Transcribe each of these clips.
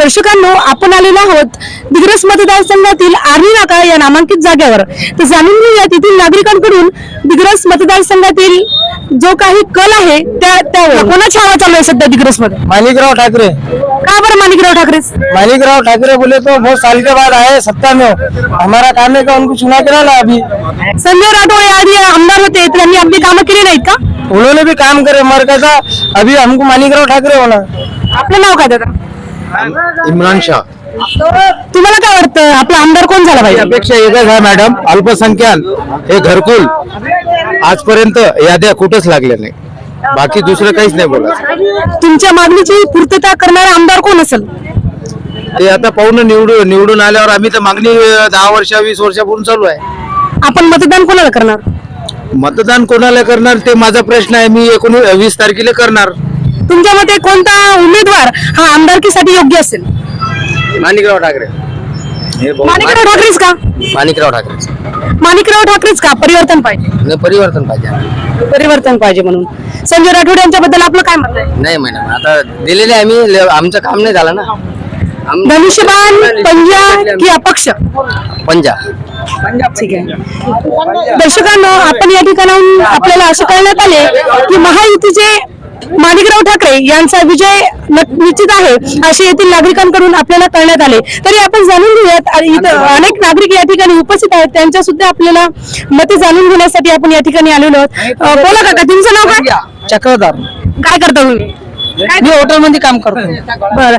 दर्शकांनो आपण आलेलो आहोत दिग्रस मतदारसंघातील आर्मी नाका या नामांकित जागेवर. तर जाणून घेऊया तेथील नागरिकांकडून दिग्रस मतदारसंघातील जो काही कल आहे त्या त्यावर. कोणाची हवा चालू आहे सध्या दिग्रसमध्ये माणिकराव ठाकरे. का बरं माणिकराव ठाकरे? माणिकराव ठाकरे बोले तो बहुत साल के बाद आए सत्ता में हमारा काम है का? उनको चुना के डाला अभी. संजय राठोड या आधी आमदार होते त्यांनी आपली कामं केली नाहीत का? उन्होंने भी काम करे मर कैसा अभी हमको माणिकराव ठाकरे होना. आपलं नाव काय दादा? इम्रान शाह तुम्हाला काय वाटतं? आपला आमदार कोण झाला पाहिजे? अपेक्षा एकच आहे मॅडम. अल्पसंख्याक हे घरकुल. आजपर्यंत याद्या कुठेच लागल्या नाही बाकी दुसरं काहीच नाही बोलायचं. तुमच्या मागणीची पूर्तता करणारा आमदार कोण असेल? ते आता पाहून निवडून निवडून आल्यावर आम्ही तर मागणी दहा वर्ष वीस वर्षापूर्वी चालू आहे. आपण मतदान कोणाला करणार? मतदान कोणाला करणार ते माझा प्रश्न आहे. मी एकोणीस वीस तारखेला करणार. तुमच्या मते कोणता उमेदवार हा आमदारकीसाठी योग्य असेल? माणिकराव ठाकरे. माणिकराव ठाकरेच का? माणिकराव ठाकरे माणिकराव ठाकरेच का? परिवर्तन पाहिजे. परिवर्तन पाहिजे परिवर्तन पाहिजे म्हणून. संजय राठोड यांच्याबद्दल आपलं काय मत आहे? नाही मॅडम आता दिलेले आम्ही आमचं काम नाही झालं ना. धनुष्यबाण पंजा की अपक्ष? पंजा. ठीक आहे. दर्शकांनो आपण या ठिकाणाहून आपल्याला असं कळण्यात आले की महायुतीचे माणिकराव ठाकरे यांचा विजय निश्चित आहे असे येथील नागरिकांकडून आपल्याला कळण्यात आले. तरी आपण जाणून घेऊयात अनेक नागरिक या ठिकाणी उपस्थित आहेत त्यांच्या सुद्धा आपल्याला मते जाणून घेण्यासाठी आपण या ठिकाणी आलेलो आहोत. बोला काका तुमचं नाव काय? चक्रधार. काय करता तुम्ही? मी हॉटेल मध्ये काम करतो. बरं.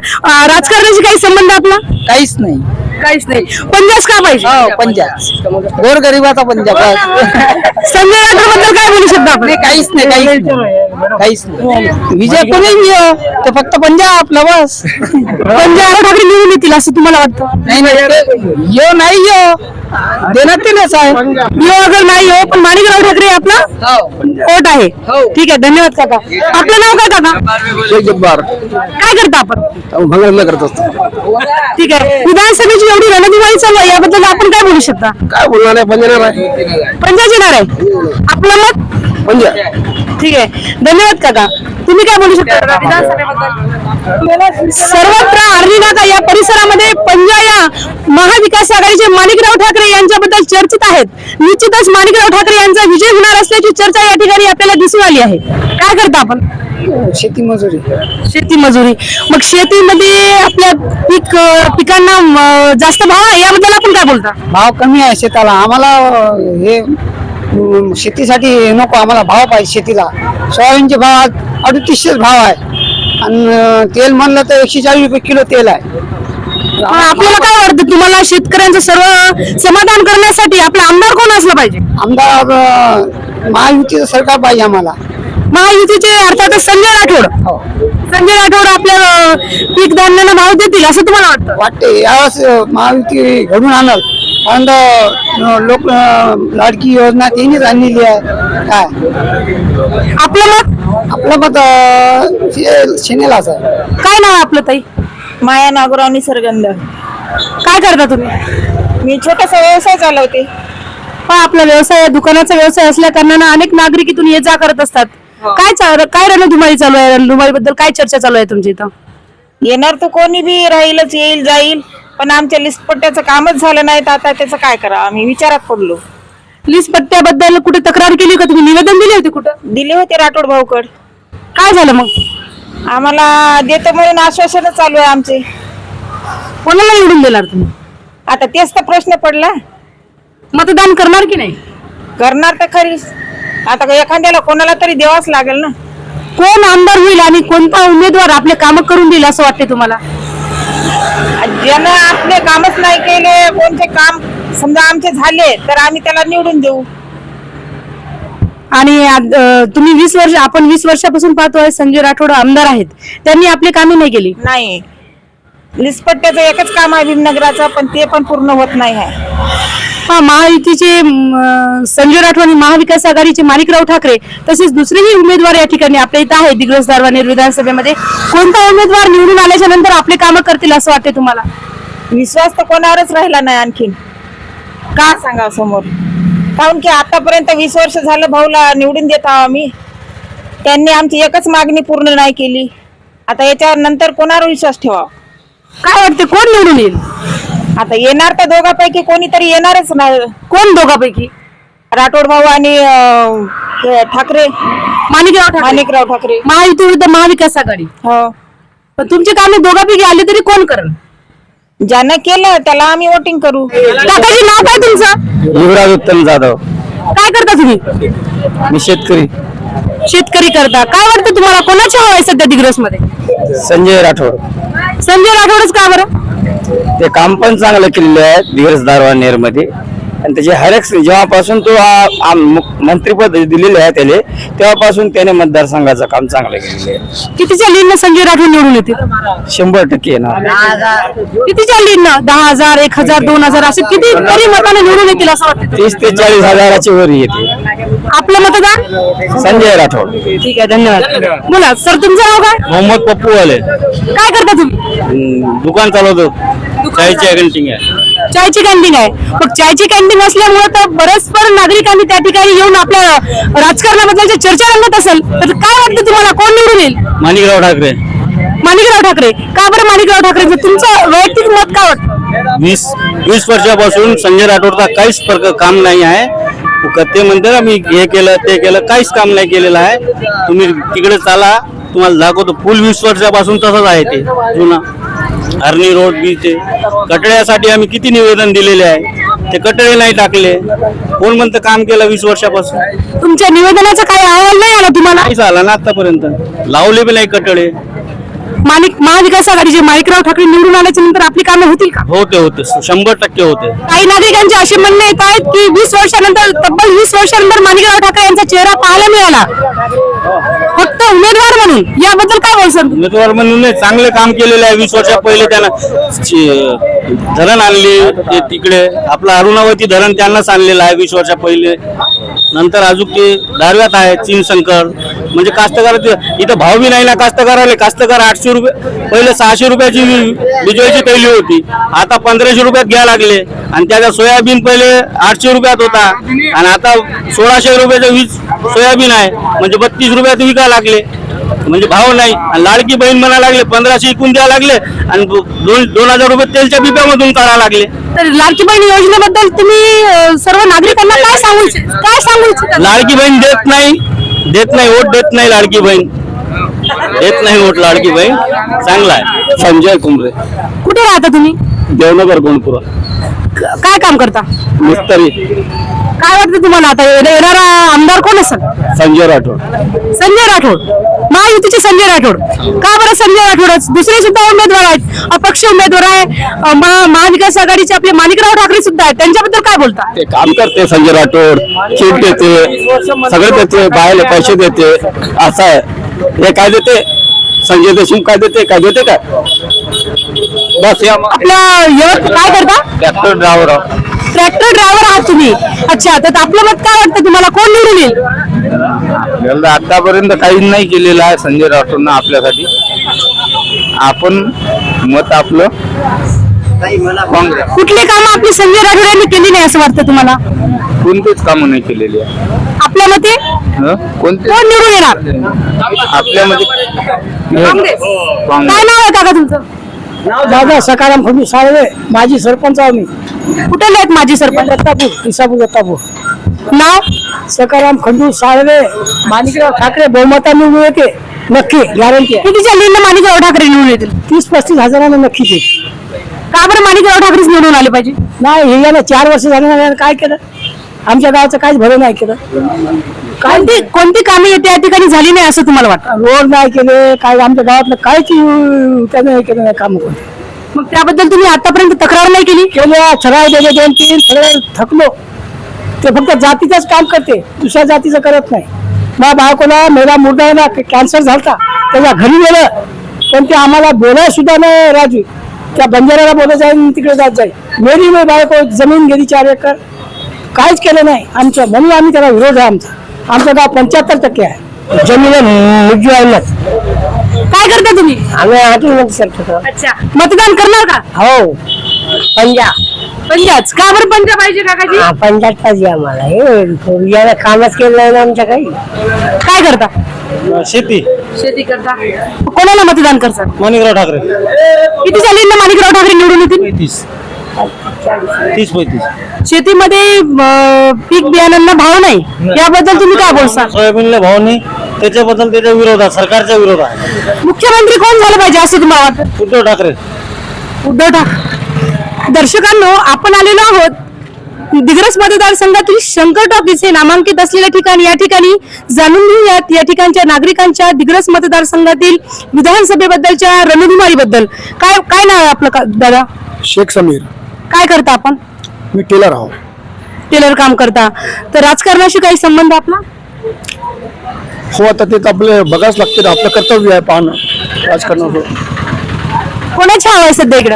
राजकारणाशी काही संबंध आपला? काहीच नाही. काहीच नाही. पंजाब का पाहिजे? हो पंजाब. गोर गरीबाचा पंजाब. संजय राठोडबद्दल काय बोलू शकता आपण? काहीच नाही काहीच नाही. काहीच नाही. विजय कोणी ते फक्त पंजाब आपला बस. पंजाब ठाकरे निवडून येतील असं तुम्हाला वाटतं? नाही नाही यो नाही यो. देण्यात तेच आहे यो अगर नाही हो पण माणिकराव ठाकरे आपला? वोट आहे. ठीक आहे धन्यवाद काका. आपलं नाव काय काका? शेख जब्बार. काय करता आपण? भंगारला करत असतो. ठीक आहे. विधानसभेची एवढी रणदिवाळी चालू आहे याबद्दल आपण काय बोलू शकता? काय बोलणार आहे? पंजाब आहे. पंजाब येणार आहे. आपलं मत? ठीक आहे. धन्यवाद काका. तुम्ही काय बोलू शकता? सर्वत्र आर्मी नाका या परिसरामध्ये पंजा या महाविकास आघाडीचे माणिकराव ठाकरे यांच्याबद्दल चर्चित आहेत. निश्चितच माणिकराव ठाकरे यांचा विजय होणार असल्याची चर्चा या ठिकाणी आपल्याला दिसून आली आहे. काय करता आपण? शेती मजुरी. शेती मजुरी. मग शेतीमध्ये आपल्या पीक पिकांना जास्त भाव आहे याबद्दल आपण काय बोलता? भाव कमी आहे शेताला. आम्हाला हे शेतीसाठी नको आम्हाला भाव पाहिजे शेतीला. सोयाबीनचे भाव आज अडतीसशेच भाव आहे. आणि तेल म्हणलं तर एकशे चाळीस रुपये किलो तेल आहे. आपल्याला काय वाटतं? तुम्हाला शेतकऱ्यांचं सर्व समाधान करण्यासाठी आपला आमदार कोण असलं पाहिजे? आमदार अं, महायुतीचं सरकार पाहिजे आम्हाला. महायुतीचे अर्थातच संजय राठोड. हो. संजय राठोड आपल्या अं, पीक धान्याला भाव देतील असं तुम्हाला वाटतं? वाटते यावेळेस महायुती घडून आणल. अं, लोक लाडकी योजना त्यांनीच आणलेली आहे. काय? आपलं मत? आपलं मत अं, शे- सेनेलाच आहे काय नाव आहे आपलं ताई? माया नागोराव निसर्गंध. काय करता तुम्ही? मी छोटासा व्यवसाय चालवते. पहा आपला व्यवसाय दुकानाचा व्यवसाय असल्या कारणानं अनेक नागरिक इथून ये जा करत असतात. काय चा- काय रणधुमाळी चालू आहे? रणधुमाळी बद्दल काय चर्चा चालू आहे तुमच्या इथं? येणार तर कोणी बी राहीलच येईल जाईल. पण आमच्या लिस्ट पट्ट्याचं कामच झालं नाही तर आता त्याचं काय करा आम्ही विचारात पडलो. लीज पट्ट्याबद्दल कुठे तक्रार केली का तुम्ही? निवेदन दिले होते कुठं? दिले होते राठोड भाऊकड. काय झालं मग? आम्हाला देतो म्हणून आश्वासन चालू आहे आमचे. कोणाला निवडून देणार तुम्ही? आता तेच तर प्रश्न पडला. मतदान करणार की नाही? करणार तर खरीच आता का एखाद्याला कोणाला तरी द्यावाच लागेल ना. कोण आमदार होईल आणि कोणता उमेदवार आपले काम करून देईल असं वाटते तुम्हाला? ज्यानं आपले कामच नाही केले कोणते काम समजा आमचे झाले तर आम्ही त्याला निवडून देऊ. आणि आज, अं, तुम्ही वीस वर्ष आपण वीस वर्षापासून पाहतोय संजय राठोड आमदार आहेत. त्यांनी आपली कामे नाही केली. नाही. लिस्पट्ट्याचं एकच काम आहे भीमनगराचं पण ते पण पूर्ण होत नाही आहे. हा महायुतीचे संजय राठोड आणि महाविकास आघाडीचे माणिकराव ठाकरे तसेच दुसरेही उमेदवार या ठिकाणी आपल्या इथं आहेत दिग्रस दारवानेर विधानसभेमध्ये कोणता उमेदवार निवडून आल्याच्यानंतर आपले कामं करतील असं वाटते तुम्हाला? विश्वास तर कोणावरच राहिला नाही आणखीन. का सांगा समोर? काऊन की आतापर्यंत वीस वर्ष झालं भाऊला निवडून देत आहो आम्ही. त्यांनी आमची एकच मागणी पूर्ण नाही केली. आता याच्यावर नंतर कोणावर विश्वास ठेवा काय वाटते कोण निवडून येईल? आता येणार तर दोघांपैकी कोणीतरी येणारच नाही कोण दोघांपैकी? राठोड भाऊ आणि अं, हे ठाकरे. माणिकराव ठाकरे. माणिकराव ठाकरे. महायुती विरुद्ध महाविकास आघाडी. हो. पण तुमचे कामे दोघांपैकी आले तरी कोण करेल? ज्यानं केलं त्याला आम्ही वोटिंग करू. काकाजी नाव काय तुमचं? युवराज उत्तम जाधव. काय करता तुम्ही? मी शेतकरी. शेतकरी करता. काय वाटतं तुम्हाला? कोणाची हवा आहे सध्या दिग्रसमध्ये संजय राठोड. संजय राठोडच का बरं? ते काम पण चांगलं केलेलं आहे धीरज दारवानेरमध्ये आणि त्याचे हर एक जेव्हापासून तो मंत्रिपद दिलेले आहे त्याला तेव्हापासून त्याने मतदारसंघाचं काम चांगलं केलेलं आहे. कितीच्या लीडनं संजय राठोड निवडून येतील? शंभर टक्के ना कितीच्या लीडनं दहा हजार एक हजार दोन हजार असे किती तरी मताने निवडून येतील असं वाटतं तीस ते चाळीस हजाराची वर येते आपलं मतदान? संजय राठोड. ठीक आहे धन्यवाद. बोला सर तुमचं नाव काय? मोहम्मद पप्पू वाले काय करता तुम्ही? दुकान चालवतो. चायची अगंटिंग आहे. चायची कॅन्टीन आहे. मग चायची कॅन्टीन असल्यामुळे तर बरेचपर नागरिकांनी त्या ठिकाणी येऊन आपल्या राजकारणाबद्दल जे चर्चा रंगत असेल तर काय वाटतं तुम्हाला? कोण निवडून येईल? माणिकराव ठाकरे. माणिकराव ठाकरे. का बरं माणिकराव ठाकरे? तुमचं वैयक्तिक मत काय वाटतं? वीस वीस वर्षापासून संजय राठोडचा काहीच प्रकार काम नाही आहे. ते म्हणते ना मी हे केलं ते केलं काहीच काम नाही केलेलं आहे. तुम्ही तिकडे चाला तुम्हाला दाखवतो. फुल वीस वर्षापासून तसंच आहे ते जुना. हरणी रोड बी ते कटड्यासाठी आम्ही किती निवेदन दिलेले आहे? ते कटडे नाही टाकले. कोण म्हणतं काम केलं वीस वर्षापासून? तुमच्या निवेदनाचा काही अहवाल नाही आला तुम्हाला? आला ना आतापर्यंत. लावले बी नाही कटडे माणिक महाविकास आघाडीचे माणिकराव ठाकरे निवडून आल्याच्यानंतर आपली कामं होतील का? होते होते. शंभर टक्के होते. काही नागरिकांचे असे म्हणणे येत आहेत की वीस वर्षानंतर तब्बल वीस वर्षानंतर माणिकराव ठाकरे यांचा चेहरा पाहायला मिळाला. उमेदवार म्हणून याबद्दल काय बोलसान सर उमेदवार म्हणून नाही, चांगलं काम केलेलं आहे. वीस वर्षा पहिले त्यानं धरण आणले ते तिकडे. आपलं अरुणावती धरण त्यांनाच आणलेलं आहे वीस वर्षा पहिले. नंतर अजून ते दारव्यात आहे चीन शंकर म्हणजे कास्तकार इथं भाव बी नाही ना कास्तकाराले. कास्तकार आठशे रुपये पहिले सहाशे रुपयाची बिजवायची कैली होती. आता पंधराशे रुपयात घ्यायला लागले. आणि त्याचा सोयाबीन पहिले आठशे रुपयात होता. आणि आता सोळाशे रुपयाचं वीज सोयाबीन आहे. म्हणजे बत्तीस रुपयात विकायला लागले. म्हणजे भाव नाही. आणि लाडकी बहीण म्हणा लागले पंधराशे इकून द्यायला लागले. आणि दोन दोन हजार रुपये तेलच्या बिब्यामधून काढायला लागले. तर लाडकी बहीण योजनेबद्दल तुम्ही सर्व नागरिकांना काय सांगू काय सांगू लाडकी बहीण देत नाही. देत नाही वोट देत नाही लाडकी बहीण. देत नाही वोट लाडकी बहीण. चांगला आहे. संजय कुंभरे कुठे राहता तुम्ही? देवनगर गोंडपुरा. क- काय काम करता? मिस्तरी. काय वाटतं तुम्हाला आता? येणा- येणारा आमदार कोण असेल? संजय राठोड. संजय राठोड. महायुतीचे संजय राठोड. का बरं संजय राठोडच दुसरे सुद्धा उमेदवार आहेत. अपक्ष उमेदवार आहे. अं, महा- महाविकास आघाडीचे आपले माणिकराव ठाकरे सुद्धा आहेत. त्यांच्याबद्दल काय बोलता? ते काम करते संजय राठोड. चिट देते. सगळे देते. बाहेर पैसे देते. असं आहे. हे काय देते? संजय देशमुख काय देते? काय देते काय? बस या आपल्या यवत काय करता? ट्रॅक्टर ड्रायव्हर ट्रॅक्टर ड्रायव्हर आहात तुम्ही. अच्छा तर आपलं मत काय वाटतं तुम्हाला? कोण निवडून येईल? आपल्याला आतापर्यंत काही नाही केलेलं आहे संजय राठोडनं आपल्यासाठी. आपण मत आपलं काँग्रेस. कुठली कामं आपली संजय राठोड यांनी केली नाही असं वाटतं तुम्हाला? कोणतीच कामं नाही केलेली आहे. आपल्या मते? हं? कोणते? कोण निवडून येणार? आपल्यामध्ये काँग्रेस. काँग्रेस काय नाव आहे काका तुमचं? दादा सकाराम फडणवीस साळवे माजी सरपंच आहो मी कुठे आहेत माझी सरपंच? दत्तापूर इसापूर दत्तापूर नाव? सकाराम खंडू साळवे माणिकराव ठाकरे बहुमता निवडून येते. नक्की गॅरंटी आहे. कितीच्या लीडनं माणिकराव ठाकरे निवडून येतील? तीस पस्तीस हजारांना नक्की ते. का बरं माणिकराव ठाकरेच निवडून आले पाहिजे? नाही हे याला चार वर्ष झाले नाही यानं काय केलं? आमच्या गावाचं काहीच भलं नाही केलं. कोणती कोणती कामे येते या ठिकाणी झाली नाही असं तुम्हाला वाटतं? रोड नाही केले काय आमच्या गावातलं काहीच अं, त्यानं हे केलं नाही काम मग त्याबद्दल तुम्ही आतापर्यंत तक्रार नाही केली? केले छराय दिले दोन तीन सगळे थकलो. ते फक्त जातीचंच काम करते दुसऱ्या जातीचं करत नाही. माझ्या बायकोला मेला मुर्दा कॅन्सर झालता त्याच्या घरी गेलं पण ते आम्हाला बोलाय सुद्धा नाही राजू. त्या बंजाराला बोलत जाईल तिकडे जात जाईल मेरी मी बायको जमीन गेली चार एकर. काहीच केलं नाही आमचं. म्हणून आम्ही त्याला विरोध आहे आमचा. आमचं गाव पंच्याहत्तर टक्के आहे. जमीन मुज्जू आहे काय करता तुम्ही? आम्ही हॉटेलमध्ये करतो अच्छा. मतदान करणार का? हो. पंजा. पंजाच. का बरं पंजा पाहिजे काकाजी? हा पंजाब पाहिजे आम्हाला. हे याला कामच केलं नाही ना आमच्या काही. काय करता? शेती. शेती करता. कोणाला मतदान करतात माणिकराव ठाकरे. किती झाली ना पैतीस तीस पैतीस. शेतीमध्ये अं, पीक बियाणांना भाव नाही. याबद्दल तुम्ही काय बोलता सोयाबीनला भाव नाही. त्याच्याबद्दल त्याच्या विरोधात सरकारच्या विरोधात मुख्यमंत्री कोण झालं पाहिजे असं तुम्हाला वाटतं? उद्धव ठाकरे. उद्धव ठाकरे दर्शकांनो आपण आलेलो आहोत दिग्रस मतदारसंघातील शंकर टॉकीज हे नामांकित असलेल्या ठिकाणी. या ठिकाणी जाणून घेऊयात. या ठिकाणच्या नागरिकांच्या दिग्रस मतदारसंघातील विधानसभेबद्दलच्या रणधुमारीबद्दल काय काय नाव आहे आपलं का- दादा? शेख समीर. काय करता आपण? मी टेलर आहो. टेलर काम करता. तर राजकारणाशी काही संबंध आपला? हो आता ते तर आपले बघाच लागते आपलं कर्तव्य आहे पाहणं राजकारणाचं कोणाची हवा आहे सध्या इकडं?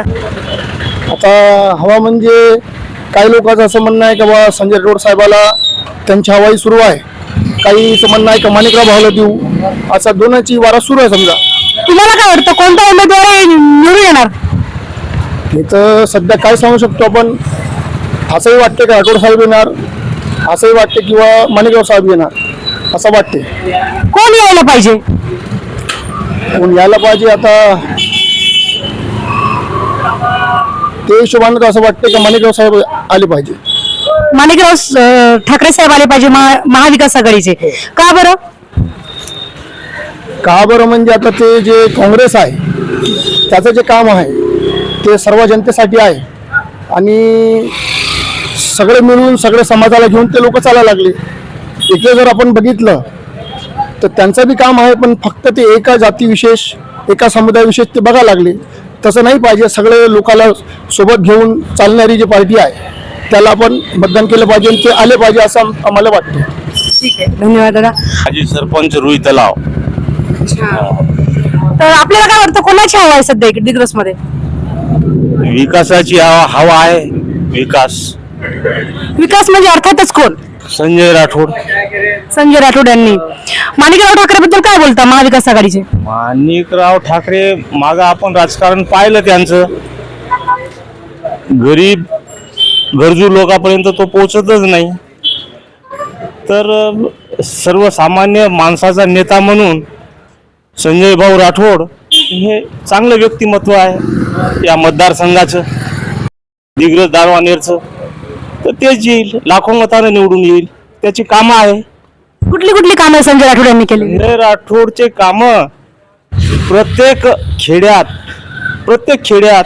आता हवा म्हणजे काही लोकांचं असं म्हणणं आहे की बा संजय राठोड साहेबाला त्यांची हवाई सुरू आहे. काहीचं म्हणणं आहे का माणिकराव भावला देऊ. असा दोनाची वारा सुरू आहे समजा. तुम्हाला काय वाटतं कोणता उमेदवार निवडून येणार? हे तर सध्या काय सांगू शकतो आपण असंही वाटते का राठोड साहेब येणार असंही वाटते किंवा माणिकराव साहेब येणार असं वाटते कोण यायला पाहिजे? कोण यायला पाहिजे आता? ते हिशोबानं तर असं वाटतं का माणिकराव साहेब आले पाहिजे. माणिकराव अं, ठाकरे साहेब आले पाहिजे महा- महाविकास आघाडीचे. का बरं? का बरं म्हणजे आता ते जे काँग्रेस आहे त्याचं जे काम आहे ते सर्व जनतेसाठी आहे. आणि सगळे मिळून सगळे समाजाला घेऊन ते लोक चालायला लागले. इकडे जर आपण बघितलं तर त्यांचं बी काम आहे पण फक्त ते एका जातीविशेष एका समुदायाविशेष ते बघायला लागले. तसं नाही पाहिजे सगळे लोकाला सोबत घेऊन चालणारी जी पार्टी आहे त्याला आपण मतदान केलं पाहिजे आणि ते आले पाहिजे असं आम- आम्हाला वाटतं. ठीक आहे. धन्यवाद दादा. माजी सरपंच रुई तलाव. तर आपल्याला काय वाटतं कोणाची हवा आहे सध्या इकडे दिग्रसमध्ये विकासाची हवा हवा आहे. विकास. विकास म्हणजे अर्थातच कोण? संजय राठोड. संजय राठोड यांनी. माणिकराव ठाकरे बद्दल काय बोलता महाविकास आघाडीचे? माणिकराव ठाकरे माग आपण राजकारण पाहिलं त्यांचं. गरीब गरजू लोकांपर्यंत तो पोचतच नाही. तर सर्वसामान्य माणसाचा नेता म्हणून संजय भाऊ राठोड हे चांगलं व्यक्तिमत्व आहे या मतदारसंघाचं. दिग्रज दारवानेरचं. तर तेच येईल. लाखो मतानं निवडून येईल. त्याची कामं आहे. कुठली कुठली कामं संजय राठोड यांनी केली? संजय राठोडचे काम प्रत्येक खेड्यात प्रत्येक खेड्यात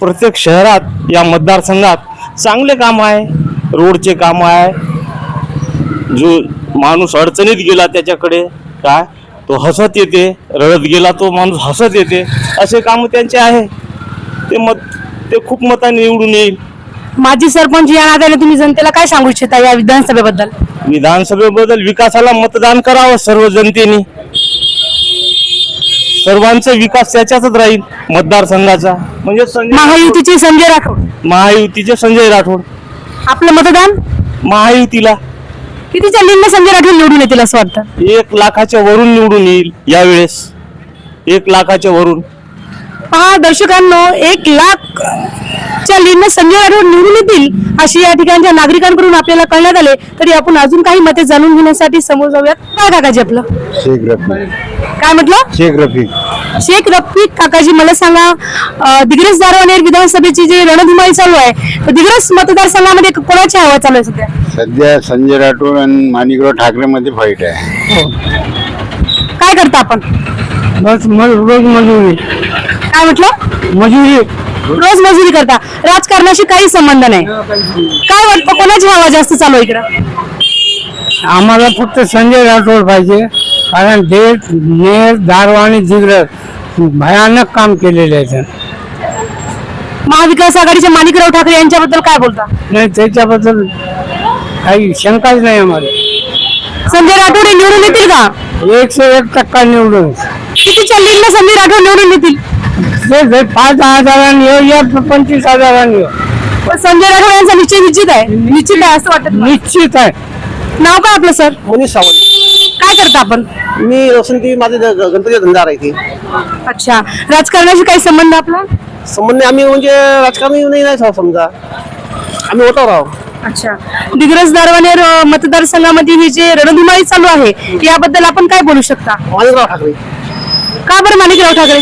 प्रत्येक शहरात या मतदारसंघात चांगले काम आहे. रोडचे काम आहे. जो माणूस अडचणीत गेला त्याच्याकडे काय? तो हसत येते रडत गेला तो माणूस हसत येते असे काम त्यांचे आहे. ते मत ते खूप मताने निवडून येईल. माजी सरपंच या नात्याने तुम्ही जनतेला काय सांगू इच्छिता या विधानसभेबद्दल? विधानसभेबद्दल विकासाला मतदान करावं सर्व जनतेने. सर्वांचा विकास त्याच्यातच राहील मतदारसंघाचा. म्हणजे संजय महायुतीचे संजय राठोड. महायुतीचे संजय राठोड. आपलं मतदान? महायुतीला. कितीच्या लीडने संजय राठोड निवडून येतील असं वाटतं? एक लाखाच्या वरून निवडून येईल यावेळेस. एक लाखाच्या वरून. पहा दर्शकांनो एक लाख च्या लीडने संजय राठोड निवडून येतील अशी या ठिकाणच्या नागरिकांकडून आपल्याला कळण्यात आले तरी आपण अजून काही मते जाणून घेण्यासाठी समोर जाऊयात. काय काकाजी आपलं? शेख रफीक काय म्हटलं? शेख रफीक शेख रफीक काकाजी मला सांगा अं, दिग्रस दारवानेर विधानसभेची जी रणधुमाळी चालू आहे तर दिग्रस मतदारसंघामध्ये कोणाची हवा चालू आहे सध्या? सध्या संजय राठोड आणि माणिकराव ठाकरे मध्ये फाईट आहे काय करता आपण? बस रोज मजुरी. काय म्हटलं? मजुरी. रोज मजुरी करता. राजकारणाशी काही संबंध नाही. काय वाटतं कोणाची हवा जास्त चालू आहे इकडं? आम्हाला फक्त संजय राठोड पाहिजे कारण देठ नेर दारवा आणि दिग्रस भयानक काम केलेले आहे त्यांनी. महाविकास आघाडीचे माणिकराव ठाकरे यांच्याबद्दल काय बोलता? नाही त्याच्याबद्दल काही शंकाच नाही आम्हाला. संजय राठोड हे निवडून येतील का? एकशे एक टक्का निवडून. कितीच्या लीडने संजय राठोड निवडून येतील? जे पाच हजारांनी येऊ या पंचवीस हजारांनी येऊ. संजय राठोड यांचा निश्चय निश्चित आहे. निश्चित आहे असं वाटत. निश्चित आहे. नाव काय आपलं सर? मनीष सावंत. काय करता आपण? मी रोशनती माझे गणपती धंदा आहे इथे. अच्छा. राजकारणाशी काही संबंध आपला? संबंध आम्ही म्हणजे राजकारणी नाही समजा. आम्ही वोटर आहोत अच्छा. दिग्रस दारवानेर मतदारसंघामध्ये ही जे रणधुमाळी चालू आहे याबद्दल आपण काय बोलू शकता? माणिकराव ठाकरे. का बरं माणिकराव ठाकरे?